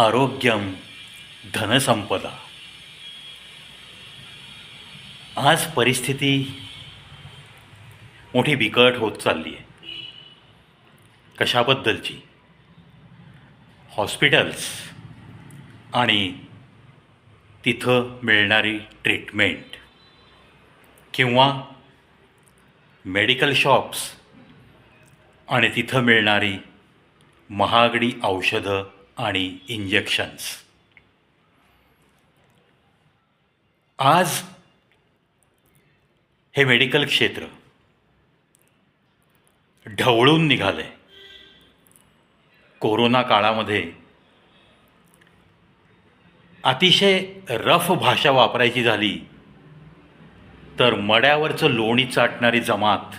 आरोग्यम धनसंपदा. आज परिस्थिती मोठी बिकट होत चालली आहे. कशाबद्दलची? हॉस्पिटल्स आणि तिथं मिळणारी ट्रीटमेंट किंवा मेडिकल शॉप्स आणि तिथं मिळणारी महागडी औषधं आणि इंजेक्शन्स आज हे मेडिकल क्षेत्र ढवळून निघालं आहे कोरोना काळामध्ये अतिशय रफ भाषा वापरायची झाली तर मड्यावरचं लोणी चाटणारी जमात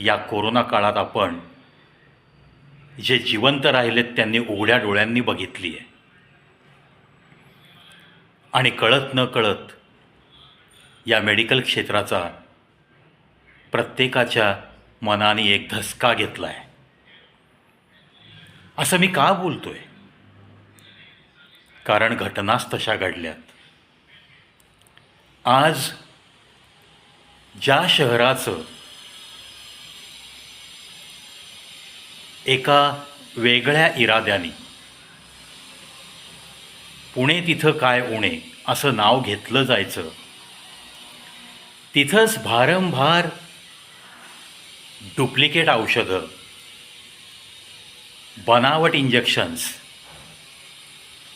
या कोरोना काळात आपण जे जिवंत राहिलेत त्यांनी उघड्या डोळ्यांनी बघितली आहे. आणि कळत न कळत या मेडिकल क्षेत्राचा प्रत्येकाच्या मनाने एक धसका घेतला आहे असं मी का बोलतो आहे कारण घटनाच तशा घडल्यात. आज ज्या शहराचं एका वेगळ्या इराद्याने. पुणे तिथं काय उणे असं नाव घेतलं जायचं. तिथंच भारंभार डुप्लिकेट औषधं बनावट इंजेक्शन्स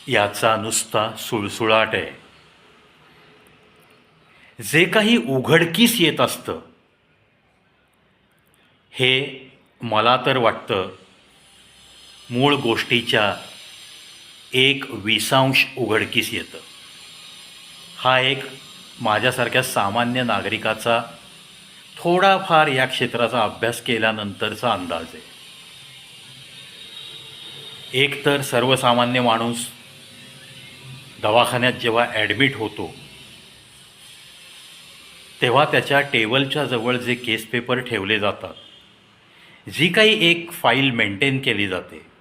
याचा नुसता सुळसुळाट आहे. जे काही उघडकीस येत असतं हे मला तर वाटतं मूळ गोष्टीच्या एक विसांश उघडकीस येतं. हा एक माझ्यासारख्या सामान्य नागरिकाचा थोडाफार या क्षेत्राचा अभ्यास केल्यानंतरचा अंदाज आहे. एक तर सर्वसामान्य माणूस दवाखान्यात जेव्हा ॲडमिट होतो तेव्हा त्याच्या टेबलच्या जवळ जे केस पेपर ठेवले जातात जी काही एक फाईल मेंटेन केली जाते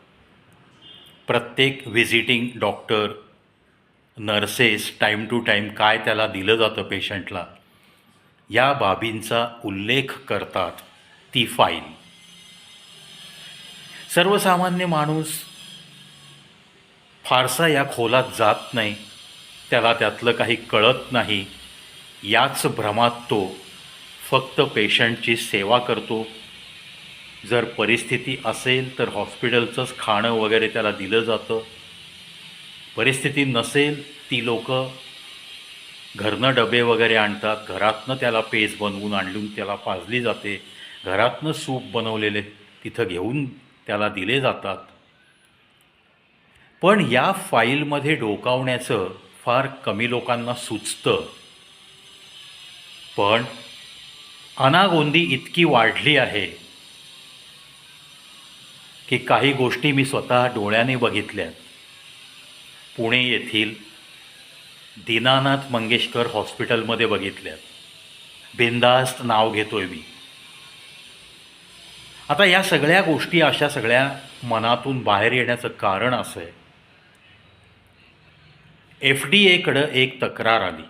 प्रत्येक visiting doctor nurses time to time काय त्याला दिलं जातं पेशंटला या बाबींचा उल्लेख करतात ती फाईल सर्वसामान्य माणूस फारसा या खोलात जात नाही त्याला त्यातलं काही कळत नाही याच भ्रमात तो फक्त पेशंटची सेवा करतो जर परिस्थिती असेल तर हॉस्पिटलचंच खाणं वगैरे त्याला दिलं जातं. परिस्थिती नसेल ती लोक घरनं डबे वगैरे आणतात. घरातनं त्याला पेज बनवून आणून त्याला पाजली जाते. घरातनं सूप बनवलेले तिथं घेऊन त्याला दिले जातात. पण या फाईलमध्ये डोकावण्याचं फार कमी लोकांना सुचतं. पण अनागोंदी इतकी वाढली आहे की काही गोष्टी मी स्वतः डोळ्याने बघितल्या पुणे येथील दीनानाथ मंगेशकर हॉस्पिटलमध्ये बघितल्यात. बिंदास्त नाव घेतोय मी. आता या सगळ्या गोष्टी अशा सगळ्या मनातून बाहेर येण्याचं कारण असं आहे. एफ डी एकडं एक तक्रार आली.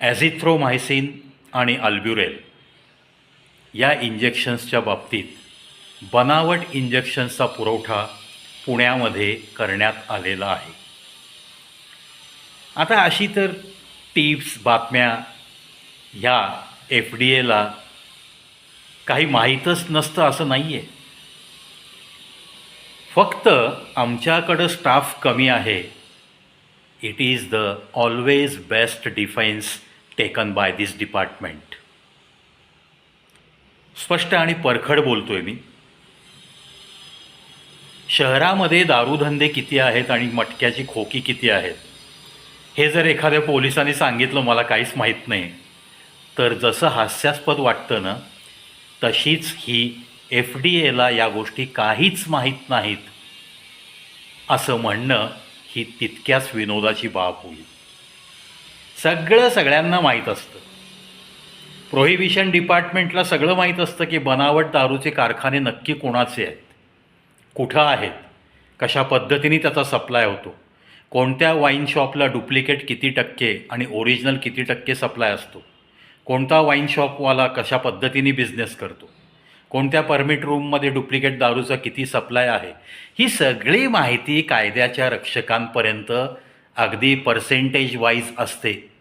ॲझिथ्रोमायसिन आणि अल्ब्युरेल. या इंजेक्शन्सच्या बाबतीत बनावट इंजेक्शन्सचा पुरवठा पुण्यामध्ये करण्यात आलेला आहे. आता अशी तर टिप्स बातम्या ह्या एफ डी एला काही माहीतच नसतं असं नाही आहे फक्त आमच्याकडं स्टाफ कमी आहे. It is the always best defence taken by this department स्पष्ट आणि परखड बोलतोय मी. शहरामध्ये दारूधंदे किती आहेत आणि मटक्याची खोकी किती आहेत? हे जर एखाद्या पोलिसांनी सांगितलं मला काहीच माहीत नाही. तर जसं हास्यास्पद वाटतं ना तशीच ही एफ डी एला या गोष्टी काहीच माहीत नाहीत. असं म्हणणं ही तितक्याच विनोदाची बाब होईल. सगळं सगळ्यांना माहीत असतं. प्रोहिबिशन डिपार्टमेंटला सगळं माहीत असतं की बनावट दारूचे कारखाने नक्की कोणाचे आहेत? कुठं आहेत? कशा पद्धतीने त्याचा सप्लाय होतो? कोणत्या वाईन शॉपला डुप्लिकेट किती टक्के आणि ओरिजिनल किती टक्के सप्लाय असतो? कोणता वाईन शॉपवाला कशा पद्धतीने बिझनेस करतो? कोणत्या परमिट रूममध्ये डुप्लिकेट दारूचा किती सप्लाय आहे? ही सगळी माहिती कायद्याच्या रक्षकांपर्यंत अगदी पर्सेंटेज वाईज असते.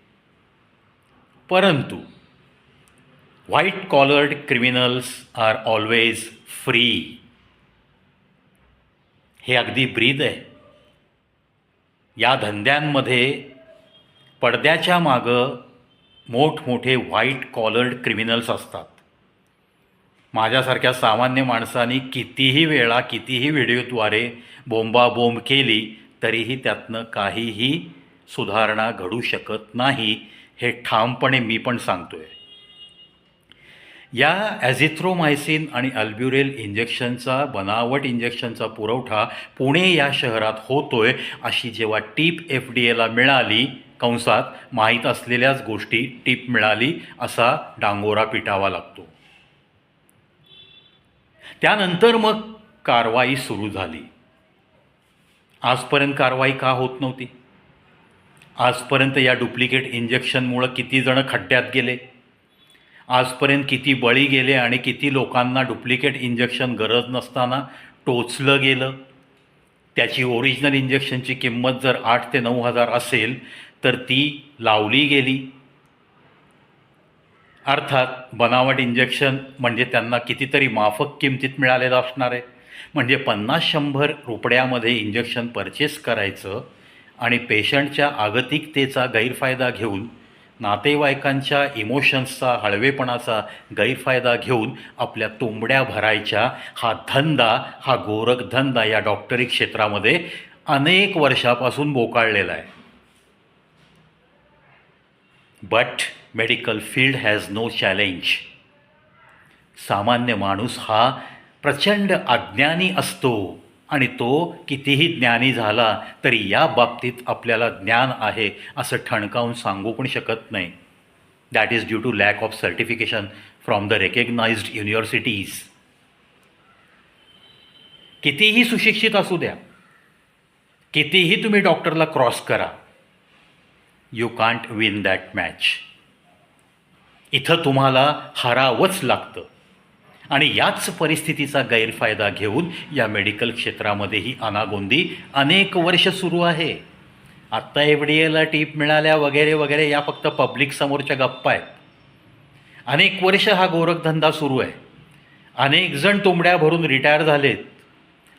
परंतु white collared criminals are always free हे अगदी ब्रीद आहे. या धंद्यांमध्ये पडद्याच्या मागं मोठमोठे व्हाईट कॉलर्ड क्रिमिनल्स असतात. माझ्यासारख्या सामान्य माणसानी कितीही वेळा कितीही व्हिडिओद्वारे बोंबाबोंब केली तरीही त्यातनं काहीही सुधारणा घडू शकत नाही हे ठामपणे मी पण सांगतो आहे या ॲझिथ्रोमायसिन आणि अल्ब्युरेल इंजेक्शनचा बनावट इंजेक्शनचा पुरवठा पुणे या शहरात होतोय अशी जेव्हा टीप एफ डी एला मिळाली कंसात माहीत असलेल्याच गोष्टी टीप मिळाली असा डांगोरा पिटावा लागतो. त्यानंतर मग कारवाई सुरू झाली. आजपर्यंत कारवाई का होत नव्हती? आजपर्यंत या डुप्लिकेट इंजेक्शनमुळं किती जण खड्ड्यात गेले? आजपर्यंत किती बळी गेले आणि किती लोकांना डुप्लिकेट इंजेक्शन गरज नसताना टोचलं गेलं? त्याची ओरिजिनल इंजेक्शनची किंमत जर आठ ते नऊ हजार असेल तर ती लावली गेली. अर्थात बनावट इंजेक्शन म्हणजे त्यांना कितीतरी माफक किमतीत मिळालेलं असणार आहे. म्हणजे पन्नास शंभर रुपयामध्ये इंजेक्शन परचेस करायचं आणि पेशंटच्या आगतिकतेचा गैरफायदा घेऊन नातेवाईकांच्या इमोशन्सचा हळवेपणाचा गैरफायदा घेऊन आपल्या तोंबड्या भरायच्या हा धंदा हा गोरखधंदा या डॉक्टरी क्षेत्रामध्ये अनेक वर्षापासून बोकाळलेला आहे. But medical field has no challenge सामान्य माणूस हा प्रचंड अज्ञानी असतो. आणि तो कितीही ज्ञानी झाला तरी या बाबतीत आपल्याला ज्ञान आहे असं ठणकावून सांगू पण शकत नाही. That is due to lack of certification from the recognised universities कितीही सुशिक्षित असू द्या कितीही तुम्ही डॉक्टरला क्रॉस करा you can't win that match इथं तुम्हाला हरावंच लागतं. आणि याच परिस्थितीचा गैरफायदा घेऊन या मेडिकल क्षेत्रामध्येही अनागोंदी अनेक वर्ष सुरू आहे. आत्ता एफ डी एला टीप मिळाल्या वगैरे वगैरे या फक्त पब्लिक समोरच्या गप्पा आहेत. अनेक वर्ष हा गोरखधंदा सुरू आहे. अनेक जण तुंबड्या भरून रिटायर झालेत.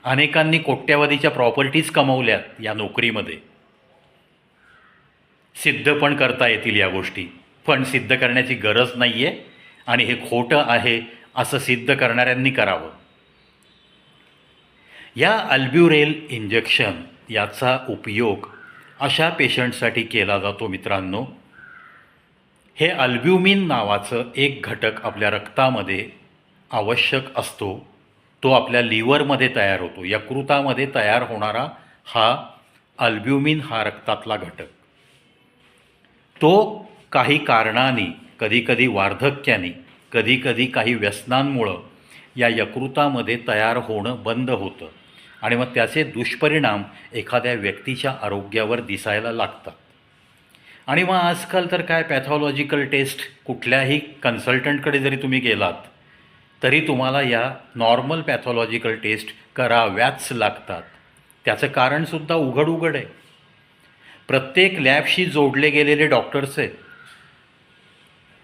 अनेकांनी कोट्यावधीच्या प्रॉपर्टीज कमवल्यात या नोकरीमध्ये. सिद्ध पण करता येतील या गोष्टी. पण सिद्ध करण्याची गरज नाही आहे आणि हे खोटं आहे असं सिद्ध करणाऱ्यांनी करावं. या अल्ब्युरेल इंजेक्शन याचा उपयोग अशा पेशंटसाठी केला जातो मित्रांनो. हे अल्ब्युमिन नावाचं एक घटक आपल्या रक्तामध्ये आवश्यक असतो. तो आपल्या लिव्हरमध्ये तयार होतो. यकृतामध्ये तयार होणारा हा अल्ब्युमिन हा रक्तातला घटक. तो काही कारणाने कधीकधी वार्धक्याने कधीकधी काही व्यसनांमुळं या यकृतामध्ये तयार होणं बंद होतं. आणि मग त्याचे दुष्परिणाम एखाद्या व्यक्तीच्या आरोग्यावर दिसायला लागतात. आणि मग आजकाल तर काय पॅथॉलॉजिकल टेस्ट कुठल्याही कन्सल्टंटकडे जरी तुम्ही गेलात तरी तुम्हाला या नॉर्मल पॅथॉलॉजिकल टेस्ट कराव्याच लागतात. त्याचं कारणसुद्धा उघड उघड आहे. प्रत्येक लॅबशी जोडले गेलेले डॉक्टर्स आहेत.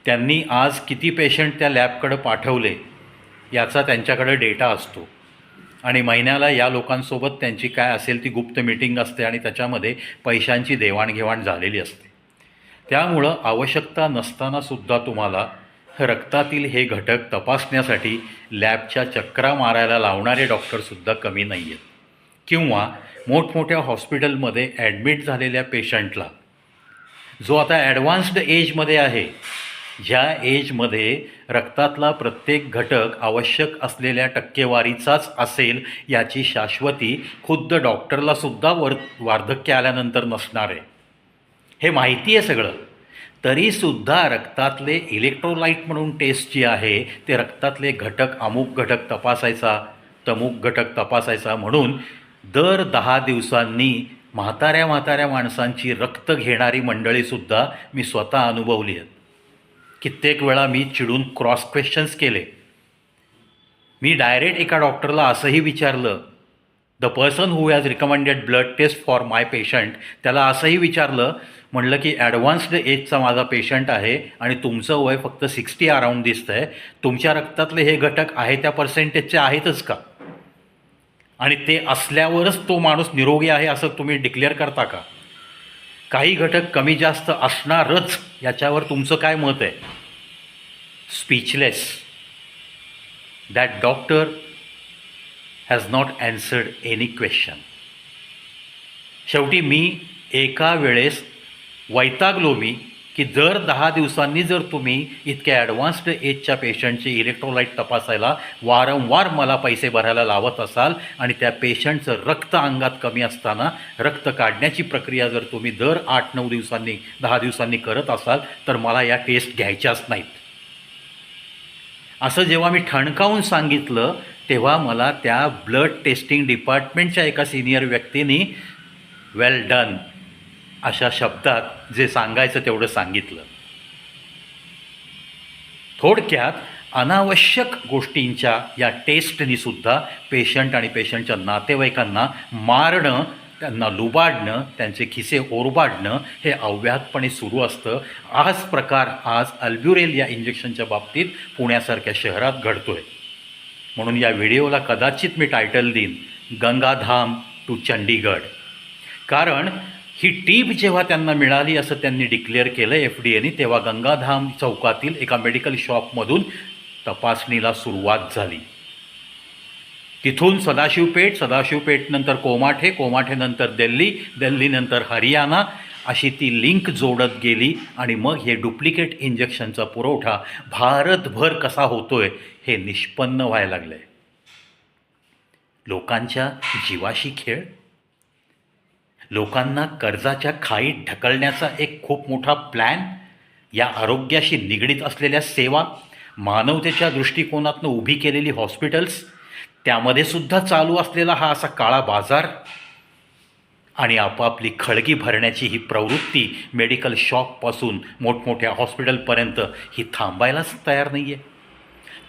त्यांनी आज किती पेशंट त्या लॅबकडं पाठवले याचा त्यांच्याकडे डेटा असतो. आणि महिन्याला या लोकांसोबत त्यांची काय असेल ती गुप्त मिटिंग असते आणि त्याच्यामध्ये पैशांची देवाणघेवाण झालेली असते. त्यामुळं आवश्यकता नसतानासुद्धा तुम्हाला रक्तातील हे घटक तपासण्यासाठी लॅबच्या चक्रा मारायला लावणारे डॉक्टरसुद्धा कमी नाही आहेत किंवा मोठमोठ्या हॉस्पिटलमध्ये ॲडमिट झालेल्या पेशंटला जो आता ॲडव्हान्स्ड एजमध्ये आहे ज्या एजमध्ये रक्तातला प्रत्येक घटक आवश्यक असलेल्या टक्केवारीचाच असेल याची शाश्वती खुद्द डॉक्टरलासुद्धा वर वार्धक्य आल्यानंतर नसणार आहे. हे माहिती आहे सगळं. तरीसुद्धा रक्तातले इलेक्ट्रोलाईट म्हणून टेस्ट जी आहे ते रक्तातले घटक अमुक घटक तपासायचा तमुक घटक तपासायचा म्हणून दर दहा दिवसांनी म्हाताऱ्या म्हाताऱ्या माणसांची रक्त घेणारी मंडळीसुद्धा मी स्वतः अनुभवली आहेत. कित्येक वेळा मी चिडून क्रॉस क्वेश्चन्स केले. मी डायरेक्ट एका डॉक्टरला असंही विचारलं the person who has recommended blood test for my patient त्याला असंही विचारलं म्हणलं की ॲडव्हान्स्ड एजचा माझा पेशंट आहे आणि तुमचं वय फक्त सिक्स्टी अराऊंड दिसतं आहे तुमच्या रक्तातले हे घटक आहे त्या पर्सेंटेजचे आहेतच का? आणि ते असल्यावरच तो माणूस निरोगी आहे असं तुम्ही डिक्लेअर करता का? काही घटक कमी जास्त असणारच याच्यावर तुमचं काय मत आहे? Speechless that doctor has not answered any question शेवटी मी एका वेळेस वैतागलो मी की जर दहा दिवसांनी जर तुम्ही इतक्या ॲडव्हान्स्ड एजच्या पेशंटचे इलेक्ट्रोलाईट तपासायला वारंवार मला पैसे भरायला लावत असाल आणि त्या पेशंटचं रक्त अंगात कमी असताना रक्त काढण्याची प्रक्रिया जर तुम्ही दर आठ नऊ दिवसांनी दहा दिवसांनी करत असाल तर मला या टेस्ट घ्यायच्याच नाहीत. असं जेव्हा मी ठणकावून सांगितलं तेव्हा मला त्या ब्लड टेस्टिंग डिपार्टमेंटच्या एका सिनियर व्यक्तीने वेल डन अशा शब्दात जे सांगायचं तेवढं सांगितलं. थोडक्यात अनावश्यक गोष्टींच्या या टेस्टनी सुद्धा पेशंट आणि पेशंटच्या नातेवाईकांना मारणं त्यांना लुबाडणं त्यांचे खिसे ओरबाडणं हे अव्याहतपणे सुरू असतं. हाच प्रकार आज अल्ब्युरेल या इंजेक्शनच्या बाबतीत पुण्यासारख्या शहरात घडतो आहे म्हणून या व्हिडिओला कदाचित मी टायटल देईन गंगाधाम टू चंडीगड कारण ही टीप जेव्हा त्यांना मिळाली असं त्यांनी डिक्लेअर केलं एफ डी एने तेव्हा गंगाधाम चौकातील एका मेडिकल शॉपमधून तपासणीला सुरुवात झाली. तिथून सदाशिवपेठ सदाशिवपेठनंतर कोमाठे कोमाठेनंतर दिल्ली दिल्लीनंतर हरियाणा अशी ती लिंक जोडत गेली आणि मग हे डुप्लिकेट इंजेक्शनचा पुरवठा भारतभर कसा होतोय हे निष्पन्न व्हायला लागलं आहे लोकांच्या जीवाशी खेळ लोकांना कर्जाच्या खाईत ढकलण्याचा एक खूप मोठा प्लॅन या आरोग्याशी निगडीत असलेल्या सेवा मानवतेच्या दृष्टिकोनातनं उभी केलेली हॉस्पिटल्स त्यामध्ये सुद्धा चालू असलेला हा असा काळा बाजार? आणि आपापली खळगी भरण्याची ही प्रवृत्ती मेडिकल शॉपपासून मोठमोठ्या हॉस्पिटलपर्यंत ही थांबायलाच तयार नाही आहे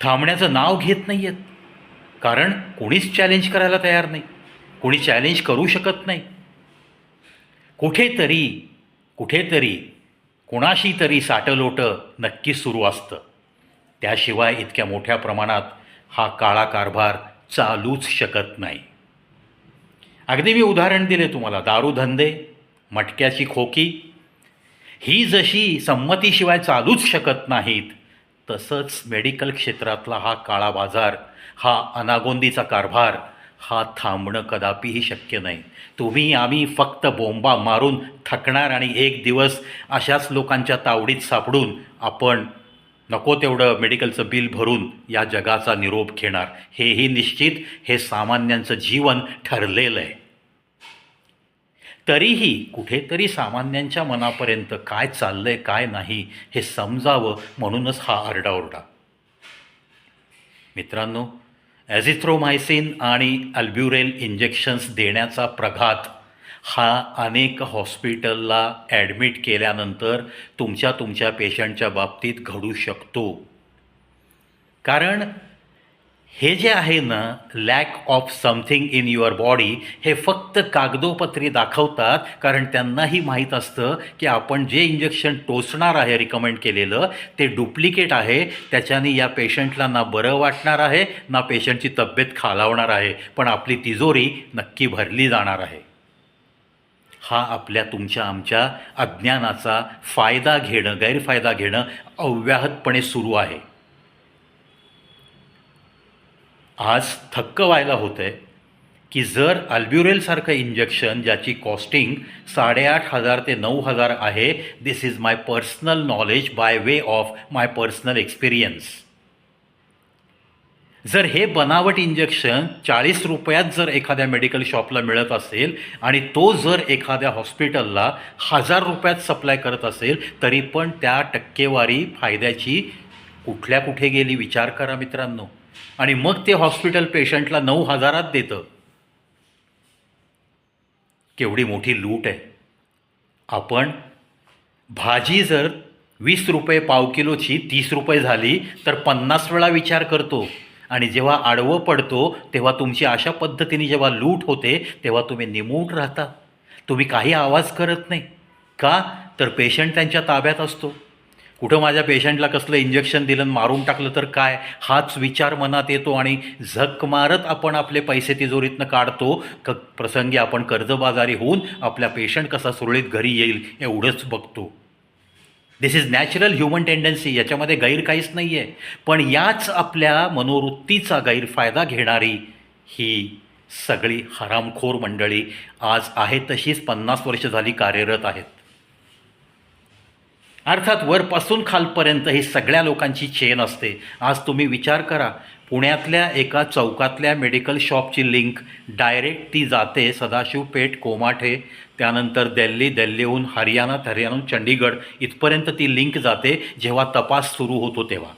थांबण्याचं नाव घेत नाही आहेत कारण कोणीच चॅलेंज करायला तयार नाही. कोणी चॅलेंज करू शकत नाही. कुठेतरी कुठेतरी कुणाशी तरी साटलोटं नक्कीच सुरू असतं. त्याशिवाय इतक्या मोठ्या प्रमाणात हा काळा कारभार चालूच शकत नाही. अगदी मी उदाहरण दिले तुम्हाला दारूधंदे मटक्याची खोकी. ही जशी संमतीशिवाय चालूच शकत नाहीत तसंच मेडिकल क्षेत्रातला हा काळा बाजार हा अनागोंदीचा कारभार हा थांबणं कदापिही शक्य नाही. तुम्ही आम्ही फक्त बोंबा मारून थकणार आणि एक दिवस अशाच लोकांच्या तावडीत सापडून आपण नको तेवढं मेडिकलचं बिल भरून या जगाचा निरोप घेणार. हेही निश्चित हे सामान्यांचं जीवन ठरलेलं आहे. तरीही कुठेतरी सामान्यांच्या मनापर्यंत काय चाललंय काय नाही हे समजावं म्हणूनच हा आरडाओरडा. मित्रांनो ॲझिथ्रोमायसिन आणि अल्ब्युरेल इंजेक्शन्स देण्याचा प्रघात हा अनेक हॉस्पिटलला ॲडमिट केल्यानंतर तुमच्या तुमच्या पेशंटच्या बाबतीत घडू शकतो. कारण हे जे आहे ना lack of something in your body हे फक्त कागदोपत्री दाखवतात कारण त्यांनाही माहीत असतं की आपण जे इंजेक्शन टोचणार आहे रिकमेंड केलेलं ते डुप्लिकेट आहे. त्याच्याने या पेशंटला ना बरं वाटणार आहे ना पेशंटची तब्येत खालावणार आहे. पण आपली तिजोरी नक्की भरली जाणार आहे. हा आपल्या तुमच्या आमच्या अज्ञानाचा फायदा घेणं गैरफायदा घेणं अव्याहतपणे सुरू आहे. आज थक्क व्हायला होतं आहे की जर अल्ब्युरेलसारखं इंजेक्शन ज्याची कॉस्टिंग साडेआठ हजार ते नऊ हजार आहे this is my personal knowledge by way of my personal experience जर हे बनावट इंजेक्शन चाळीस रुपयात जर एखाद्या मेडिकल शॉपला मिळत असेल आणि तो जर एखाद्या हॉस्पिटलला हजार रुपयात सप्लाय करत असेल तरी पण त्या टक्केवारी फायद्याची कुठल्या कुठे गेली विचार करा मित्रांनो. आणि मग ते हॉस्पिटल पेशंटला नऊ हजारात देतं. केवढी मोठी लूट आहे. आपण भाजी जर वीस रुपये पाव किलोची तीस रुपये झाली तर पन्नास वेळा विचार करतो. आणि जेव्हा आडवं पडतो तेव्हा तुमची अशा पद्धतीने जेव्हा लूट होते तेव्हा तुम्ही निमूट राहता. तुम्ही काही आवाज करत नाही. का? तर पेशंट त्यांच्या ताब्यात असतो. कुठं माझ्या पेशंटला कसलं इंजेक्शन दिलं मारून टाकलं तर काय? हाच विचार मनात येतो आणि झक मारत आपण आपले पैसे तिजोरीतनं काढतो. क प्रसंगी आपण कर्जबाजारी होऊन आपल्या पेशंट कसा सुरळीत घरी येईल एवढंच बघतो. This is natural human tendency याच्यामध्ये गैर काहीच नाही आहे पण याच आपल्या मनोवृत्तीचा गैरफायदा घेणारी ही सगळी हरामखोर मंडळी आज आहे तशीच पन्नास वर्ष झाली कार्यरत आहेत. अर्थात वरपासून खालपर्यंत ही सगळ्या लोकांची चेन असते. आज तुम्ही विचार करा पुण्यातल्या एका चौकातल्या मेडिकल शॉपची लिंक डायरेक्ट ती जाते सदाशिव पेठ कोमाठे. त्यानंतर दिल्ली दिल्लीहून हरियाणा हरियाणाहून चंडीगड इथपर्यंत ती लिंक जाते जेव्हा तपास सुरू होतो तेव्हा.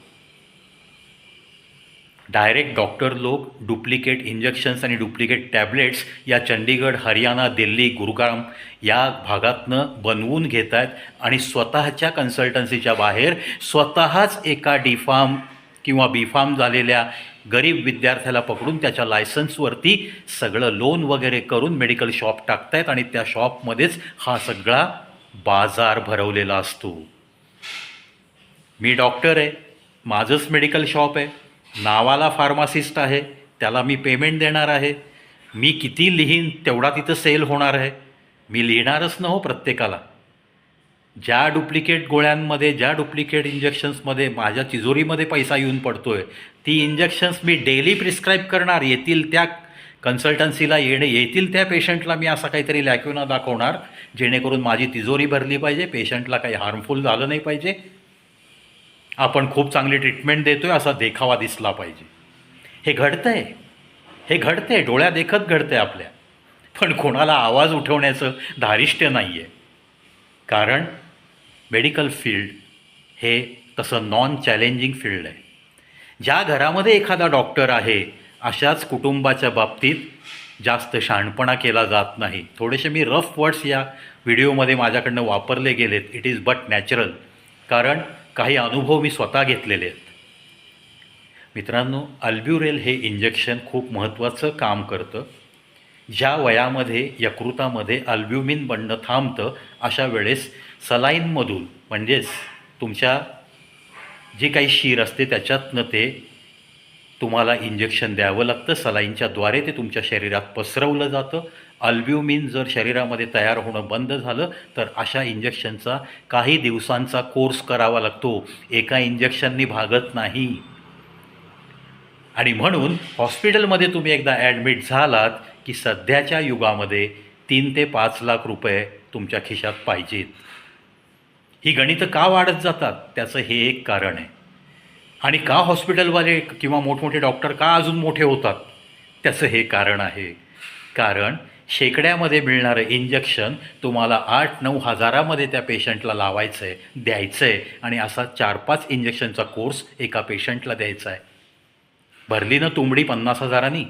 डायरेक्ट डॉक्टर लोक डुप्लिकेट इंजेक्शन्स आणि डुप्लिकेट टॅबलेट्स या चंडीगड हरियाणा दिल्ली गुरुग्राम या भागातनं बनवून घेत आहेत आणि स्वतःच्या कन्सल्टन्सीच्या बाहेर स्वतःच एका डीफार्म किंवा बीफार्म झालेल्या गरीब विद्यार्थ्याला पकडून त्याच्या लायसन्सवरती सगळं लोन वगैरे करून मेडिकल शॉप टाकतायत आणि त्या शॉपमध्येच हा सगळा बाजार भरवलेला असतो. मी डॉक्टर आहे. माझंच मेडिकल शॉप आहे. नावाला फार्मासिस्ट आहे त्याला मी पेमेंट देणार आहे. मी किती लिहीन तेवढा तिथं सेल होणार आहे. मी लिहिणारच न हो प्रत्येकाला. ज्या डुप्लिकेट गोळ्यांमध्ये ज्या डुप्लिकेट इंजेक्शन्समध्ये माझ्या तिजोरीमध्ये पैसा येऊन पडतो आहे ती इंजेक्शन्स मी डेली प्रिस्क्राईब करणार येतील त्या कन्सल्टन्सीला येणे येतील त्या पेशंटला मी असा काहीतरी लॅक्युना दाखवणार जेणेकरून माझी तिजोरी भरली पाहिजे पेशंटला काही हार्मफुल झालं नाही पाहिजे. आपण खूप चांगली ट्रीटमेंट देतो आहे असा देखावा दिसला पाहिजे. हे घडतं आहे हे घडतं आहे डोळ्या देखत घडतं आहे आपल्या. पण कोणाला आवाज उठवण्याचं धारिष्ट्य नाही आहे कारण मेडिकल फील्ड हे तसं नॉन चॅलेंजिंग फील्ड आहे. ज्या घरामध्ये एखादा डॉक्टर आहे अशाच कुटुंबाच्या बाबतीत जास्त शहाणपणा केला जात नाही. थोडेसे मी रफ वर्ड्स या व्हिडिओमध्ये माझ्याकडनं वापरले गेलेत. इट इज बट नॅचरल कारण काही अनुभव मी स्वतः घेतलेले आहेत. मित्रांनो अल्ब्युरेल हे इंजेक्शन खूप महत्त्वाचं काम करतं. ज्या वयामध्ये यकृतामध्ये अल्ब्युमिन बनणं थांबतं अशा वेळेस सलाईनमधून म्हणजेच तुमच्या जी काही शीर असते त्याच्यातनं ते तुम्हाला इंजेक्शन द्यावं लागतं. सलाईनच्याद्वारे ते तुमच्या शरीरात पसरवलं जातं. अल्ब्युमिन जर शरीरामध्ये तयार होणं बंद झालं तर अशा इंजेक्शनचा काही दिवसांचा कोर्स करावा लागतो. एका इंजेक्शननी भागत नाही. आणि म्हणून हॉस्पिटलमध्ये तुम्ही एकदा ॲडमिट झालात की सध्याच्या युगामध्ये तीन ते पाच लाख रुपये तुमच्या खिशात पाहिजेत. ही गणितं का वाढत जातात? त्याचं हे एक कारण आहे. आणि का हॉस्पिटलवाले किंवा मोठमोठे डॉक्टर का अजून मोठे होतात? त्याचं हे कारण आहे. कारण शेकड्यामध्ये मिळणारं इंजेक्शन तुम्हाला आठ नऊ हजारामध्ये त्या पेशंटला लावायचं आहे द्यायचं आहे आणि असा चार पाच इंजेक्शनचा कोर्स एका पेशंटला द्यायचा आहे भरली ना तुंबडी पन्नास हजारांनी?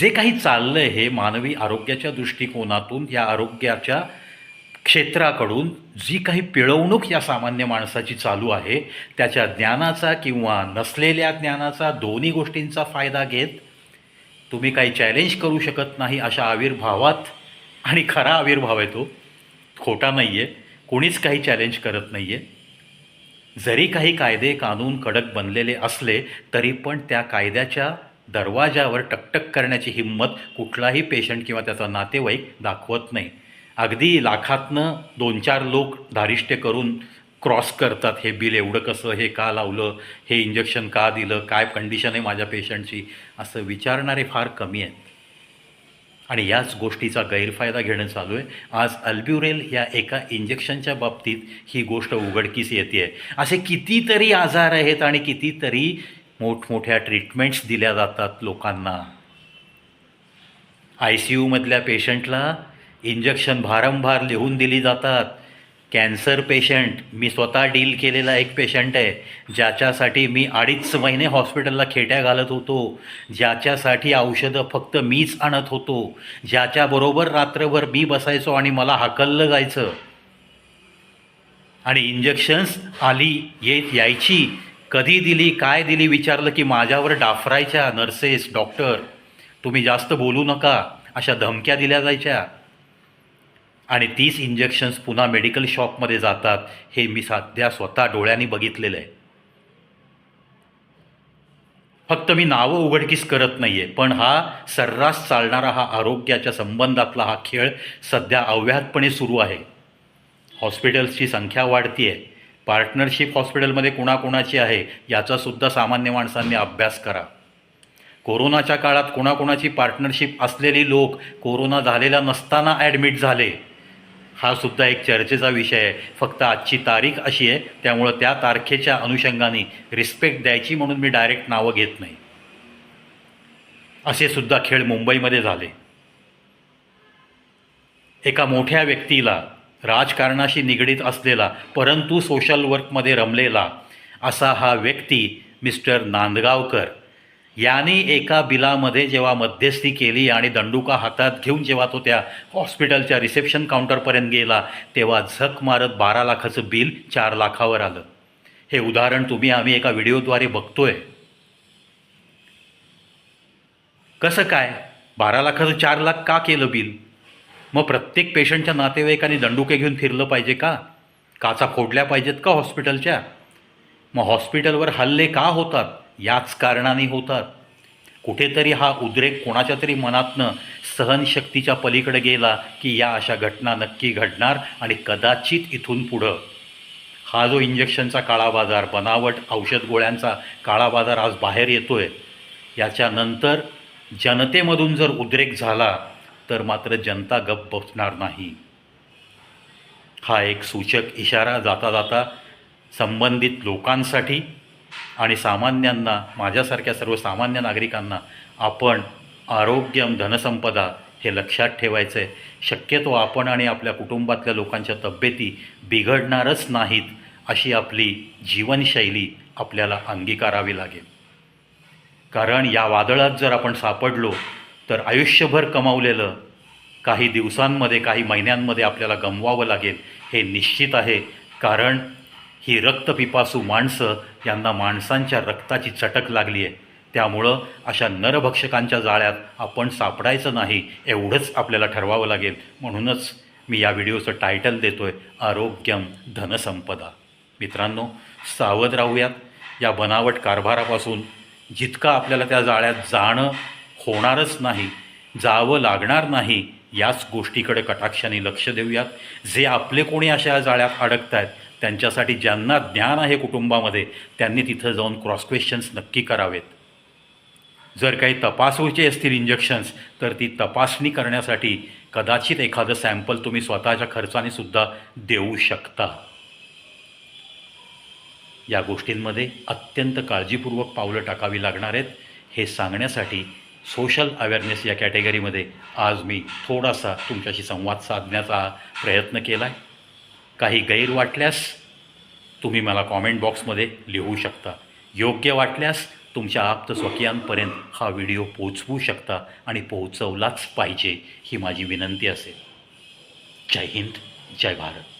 जे काही चाललं आहे हे मानवी आरोग्याच्या दृष्टिकोनातून या आरोग्याच्या क्षेत्राकडून जी काही पिळवणूक या सामान्य माणसाची चालू आहे त्याच्या ज्ञानाचा किंवा नसलेल्या ज्ञानाचा दोन्ही गोष्टींचा फायदा घेत तुम्ही काही चॅलेंज करू शकत नाही अशा आविर्भावात. आणि खरा आविर्भाव आहे तो. खोटा नाही आहे कोणीच काही चॅलेंज करत नाही आहे जरी काही कायदे कानून कडक बनलेले असले तरी पण त्या कायद्याच्या दरवाजावर टकटक करण्याची हिंमत कुठलाही पेशंट किंवा त्याचा नातेवाईक दाखवत नाही. अगदी लाखातनं दोन चार लोक धारिष्ट्य करून क्रॉस करतात हे बिल एवढं कसं हे का लावलं हे इंजेक्शन का दिलं काय कंडिशन आहे माझ्या पेशंटची असं विचारणारे फार कमी आहेत. आणि याच गोष्टीचा गैरफायदा घेणं चालू आहे. आज अल्ब्युरेल या एका इंजेक्शनच्या बाबतीत ही गोष्ट उघडकीस येते आहे असे कितीतरी आजार आहेत आणि कितीतरी मोठमोठ्या ट्रीटमेंट्स दिल्या जातात लोकांना. आय सी यूमधल्या पेशंटला इंजेक्शन भारंभार लिहून दिली जातात. कॅन्सर पेशंट मी स्वतः डील केलेला एक पेशंट आहे ज्याच्यासाठी मी अडीच महिने हॉस्पिटलला खेट्या घालत होतो ज्याच्यासाठी औषधं फक्त मीच आणत होतो ज्याच्याबरोबर रात्रभर मी बसायचो आणि मला हाकललं जायचं. आणि इंजेक्शन्स आली येत यायची कधी दिली काय दिली विचारलं की माझ्यावर डाफरायच्या नर्सेस डॉक्टर तुम्ही जास्त बोलू नका अशा धमक्या दिल्या जायच्या. आणि तीच इंजेक्शन्स पुन्हा मेडिकल शॉपमध्ये जातात हे मी सध्या स्वतः डोळ्यांनी बघितलेलं आहे. फक्त मी नावं उघडकीस करत नाही आहे पण हा सर्रास चालणारा हा आरोग्याच्या संबंधातला हा खेळ सध्या अव्याहतपणे सुरू आहे. हॉस्पिटल्सची संख्या वाढती आहे पार्टनरशिप हॉस्पिटलमध्ये कुणाकुणाची आहे याचासुद्धा सामान्य माणसांनी अभ्यास करा. कोरोनाच्या काळात कोणाकोणाची पार्टनरशिप असलेली लोक कोरोना झालेला नसताना ॲडमिट झाले. हा सुद्धा एक चर्चेचा विषय आहे. फक्त आजची तारीख अशी आहे त्यामुळं त्या तारखेच्या अनुषंगाने रिस्पेक्ट द्यायची म्हणून मी डायरेक्ट नावं घेत नाही. असे सुद्धा खेळ मुंबईमध्ये झाले. एका मोठ्या व्यक्तीला राजकारणाशी निगडीत असलेला परंतु सोशल वर्कमध्ये रमलेला असा हा व्यक्ती मिस्टर नांदगावकर. याने एका बिलामध्ये जेव्हा मध्यस्थी केली आणि दंडुका हातात घेऊन जेव्हा तो त्या हॉस्पिटलच्या रिसेप्शन काउंटरपर्यंत गेला तेव्हा झक मारत बारा लाखाचं बिल चार लाखावर आलं. हे उदाहरण तुम्ही आम्ही एका व्हिडिओद्वारे बघतोय. कसं काय? बारा लाखाचं चार लाख का केलं बिल? मग प्रत्येक पेशंटच्या नातेवाईकांनी दंडुके घेऊन फिरलं पाहिजे का? काचा फोडल्या पाहिजेत का हॉस्पिटलच्या? मग हॉस्पिटलवर हल्ले का होतात? याच कारणाने होतात. कुठेतरी हा उद्रेक कोणाच्या तरी मनातनं सहनशक्तीच्या पलीकडे गेला की या अशा घटना नक्की घडणार आणि कदाचित इथून पुढं. हा जो इंजेक्शनचा काळा बाजार बनावट औषध गोळ्यांचा काळा बाजार आज बाहेर येतो आहे याच्यानंतर जनतेमधून जर उद्रेक झाला तर मात्र जनता गप्प बसणार नाही. हा एक सूचक इशारा जाता जाता संबंधित लोकांसाठी आणि सामान्यांना माझ्यासारख्या सर्वसामान्य नागरिकांना आपण आरोग्यम धनसंपदा हे लक्षात ठेवायचं. आहे शक्यतो आपण आणि आपल्या कुटुंबातल्या लोकांच्या तब्येती बिघडणारच नाहीत अशी आपली जीवनशैली आपल्याला अंगीकारावी लागेल. कारण या वादळात जर आपण सापडलो तर आयुष्यभर कमावलेलं काही दिवसांमध्ये काही महिन्यांमध्ये आपल्याला गमवावं लागेल हे निश्चित आहे. कारण ही रक्तपिपासू माणसं यांना माणसांच्या रक्ताची चटक लागली आहे. त्यामुळं अशा नरभक्षकांच्या जाळ्यात आपण सापडायचं नाही एवढंच आपल्याला ठरवावं लागेल. म्हणूनच मी या व्हिडिओचं टायटल देतो आहे आरोग्यम धनसंपदा. मित्रांनो सावध राहूयात. या बनावट कारभारापासून जितकं आपल्याला त्या जाळ्यात जाणं होणारच नाही जावं लागणार नाही याच गोष्टीकडे कटाक्षाने लक्ष देऊयात. जे आपले कोणी अशा जाळ्यात अडकत आहेत त्यांच्यासाठी ज्यांना ज्ञान आहे कुटुंबामध्ये त्यांनी तिथं जाऊन क्रॉस क्वेश्चन्स नक्की करावेत. जर काही तपासूचे असतील इंजेक्शन्स तर ती तपासणी करण्यासाठी कदाचित एखादं सॅम्पल तुम्ही स्वतःच्या खर्चाने सुद्धा देऊ शकता. या गोष्टींमध्ये अत्यंत काळजीपूर्वक पावलं टाकावी लागणार आहेत. हे सांगण्यासाठी सोशल अवेअरनेस या कॅटेगरीमध्ये आज मी थोडासा तुमच्याशी संवाद साधण्याचा प्रयत्न केला आहे काही गैर वाटल्यास तुम्ही मला कॉमेंट बॉक्समध्ये लिहू शकता. योग्य वाटल्यास तुमच्या आप्तस्वकीयांपर्यंत हा व्हिडिओ पोचवू शकता आणि पोहोचवलाच पाहिजे ही माझी विनंती असेल. जय हिंद जय भारत.